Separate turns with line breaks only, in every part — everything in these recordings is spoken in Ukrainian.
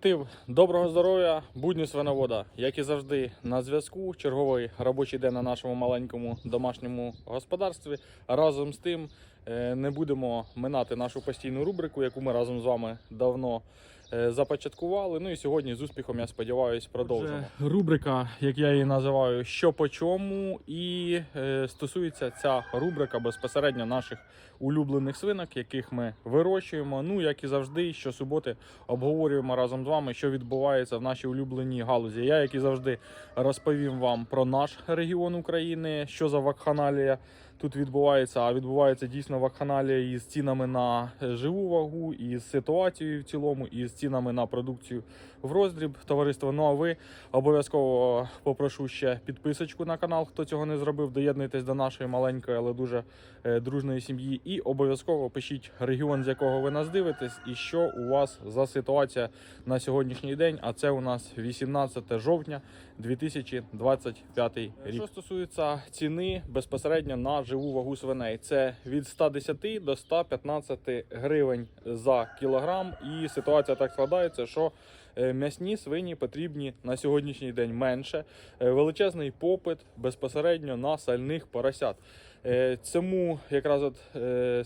Актив, доброго здоров'я, будні свиновода. Як і завжди, на зв'язку. Черговий робочий день на нашому маленькому домашньому господарстві. Разом з тим е, не будемо минати нашу постійну рубрику, яку ми разом з вами давно започаткували. Ну і сьогодні з успіхом, я сподіваюся, продовжимо. Рубрика, як я її називаю, що по чому, і е, стосується ця рубрика безпосередньо наших улюблених свинок, яких ми вирощуємо. Ну, як і завжди, щосуботи обговорюємо разом з вами, що відбувається в нашій улюбленій галузі. Я, як і завжди, розповім вам про наш регіон України, що за вакханалія тут відбувається. А відбувається дійсно вакханалія із цінами на е, живу вагу, і з ситуацією в цілому, і з цінами на продукцію в роздріб. Товариство. Ну а ви обов'язково попрошу ще підписочку на канал, хто цього не зробив. Доєднуйтесь до нашої маленької, але дуже е, дружної сім'ї. І обов'язково пишіть регіон, з якого ви нас дивитесь, і що у вас за ситуація на сьогоднішній день. А це у нас 18 жовтня 2025 рік. Що стосується ціни безпосередньо на живу вагу свиней, це від 110 до 115 гривень за кілограм. І ситуація так складається, що е, м'ясні свині потрібні на сьогоднішній день менше. Е, Величезний попит безпосередньо на сальних поросят. Е, Цьому якраз от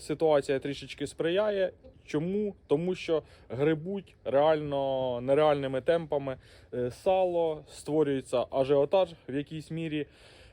ситуація трішечки сприяє. Чому? Тому що грибуть реально нереальними темпами сало, створюється ажіотаж в якійсь мірі.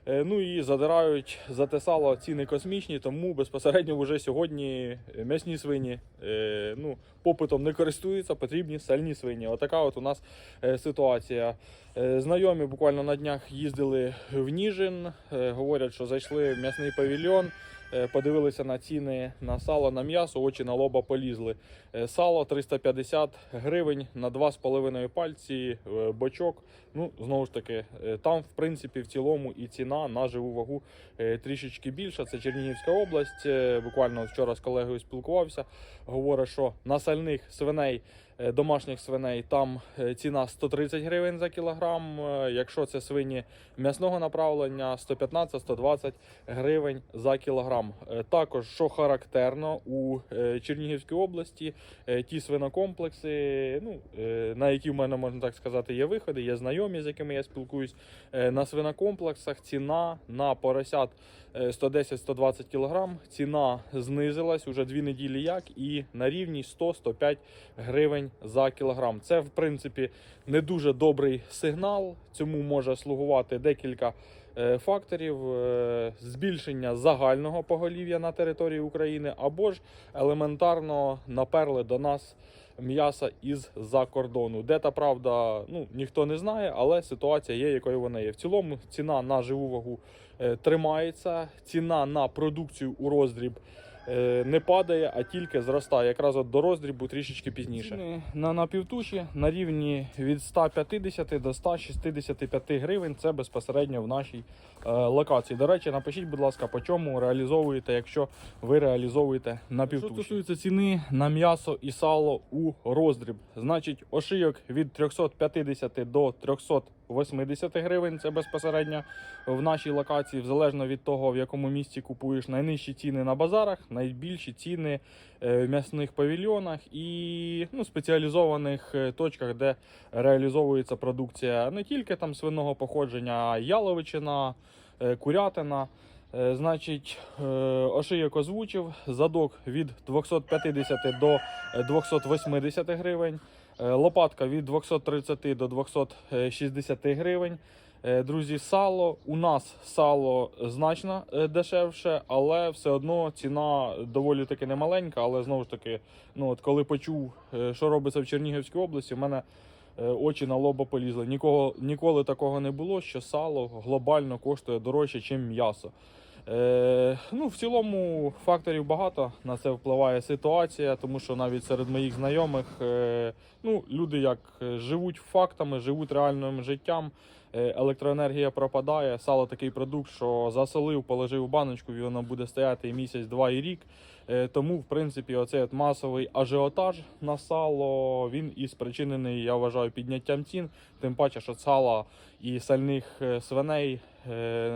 Е, Ну і задирають за те сало ціни космічні, тому безпосередньо вже сьогодні м'ясні свині е, ну, попитом не користуються, потрібні сальні свині. Отака от у нас е, ситуація. Знайомі буквально на днях їздили в Ніжин, говорять, що зайшли в м'ясний павільйон. Е, Подивилися на ціни на сало, на м'ясо, очі на лоба полізли. Е, Сало 350 гривень на 2,5 пальці, е, бочок. Ну, знову ж таки, там, в принципі, в цілому і ціна на живу вагу трішечки більша. Це Чернігівська область. Буквально вчора з колегою спілкувався. Говорить, що на сальних свиней, домашніх свиней, там ціна 130 гривень за кілограм. Якщо це свині м'ясного направлення, 115-120 гривень за кілограм. Е, Також, що характерно, у е, Чернігівській області е, ті свинокомплекси, ну, на які в мене можна так сказати, є виходи, є знайомі, з якими я спілкуюсь. На свинокомплексах ціна на поросят е, 110-120 кг. Ціна знизилась уже дві неділі як і на рівні 100-105 гривень за кілограм. Це в принципі не дуже добрий сигнал. Цьому може слугувати декілька факторів: Е, збільшення загального поголів'я на території України або ж елементарно наперли до нас. М'яса із-за кордону. Де та правда, ну ніхто не знає, але ситуація є, якою вона є. В цілому ціна на живу вагу е, тримається, ціна на продукцію у роздріб е, не падає, а тільки зростає. Якраз от до роздрібу трішечки пізніше. Ціни на напівтуші на рівні від 150 до 165 гривень. Це безпосередньо в нашій е, локації. До речі, напишіть, будь ласка, по чому реалізовуєте, якщо ви реалізовуєте напівтуші. Що стосується ціни на м'ясо і сало у роздріб, значить ошийок від 350 до 380 гривень. Це безпосередньо в нашій локації, залежно від того, в якому місці купуєш найнижчі ціни на базарах, найбільші ціни е, в м'ясних павільйонах і ну, спеціалізованих е, точках, де реалізовується продукція не тільки там свиного походження, а яловичина, е, курятина. Е, Значить, е, ошийок озвучив задок від 250 до е, 280 гривень, е, лопатка від 230 до 260 гривень. Друзі, сало. У нас сало значно дешевше, але все одно ціна доволі таки немаленька. Але знову ж таки, ну от коли почув, що робиться в Чернігівській області, в мене очі на лоба полізли. Нікого, ніколи такого не було, що сало глобально коштує дорожче, ніж м'ясо. Е, ну, в цілому факторів багато на це впливає ситуація, тому що навіть серед моїх знайомих е, ну, люди як е, живуть фактами, живуть реальним життям. Е, електроенергія пропадає. Сало такий продукт, що засолив, положив в баночку, і воно буде стояти місяць, два і рік. Е, Тому, в принципі, оцей от масовий ажіотаж на сало він і спричинений, я вважаю, підняттям цін. Тим паче, що сала і сальних е, свиней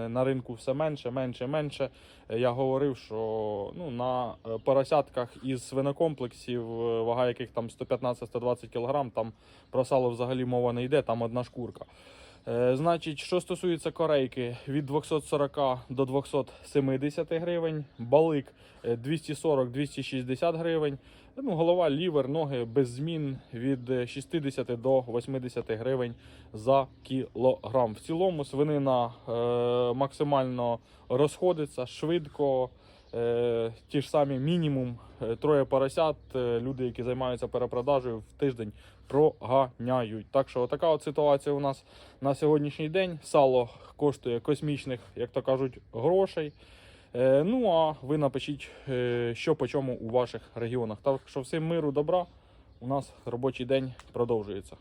на ринку все менше, менше, менше. Я говорив, що ну, на поросятках із свинокомплексів, вага яких там 115-120 кг, там про сало взагалі мова не йде, там одна шкурка. Е, Значить, що стосується корейки, від 240 до 270 гривень, балик е, 240-260 гривень. Ну, голова, лівер, ноги без змін від е, 60 до 80 гривень за кілограм. В цілому свинина е, максимально розходиться швидко. Е, ті ж самі мінімум е, троє поросят. е, люди, які займаються перепродажею, в тиждень проганяють. Так що така от ситуація у нас на сьогоднішній день. Сало коштує космічних, як то кажуть, грошей. Ну а ви напишіть, що по чому у ваших регіонах. Так що всім миру, добра. У нас робочий день продовжується.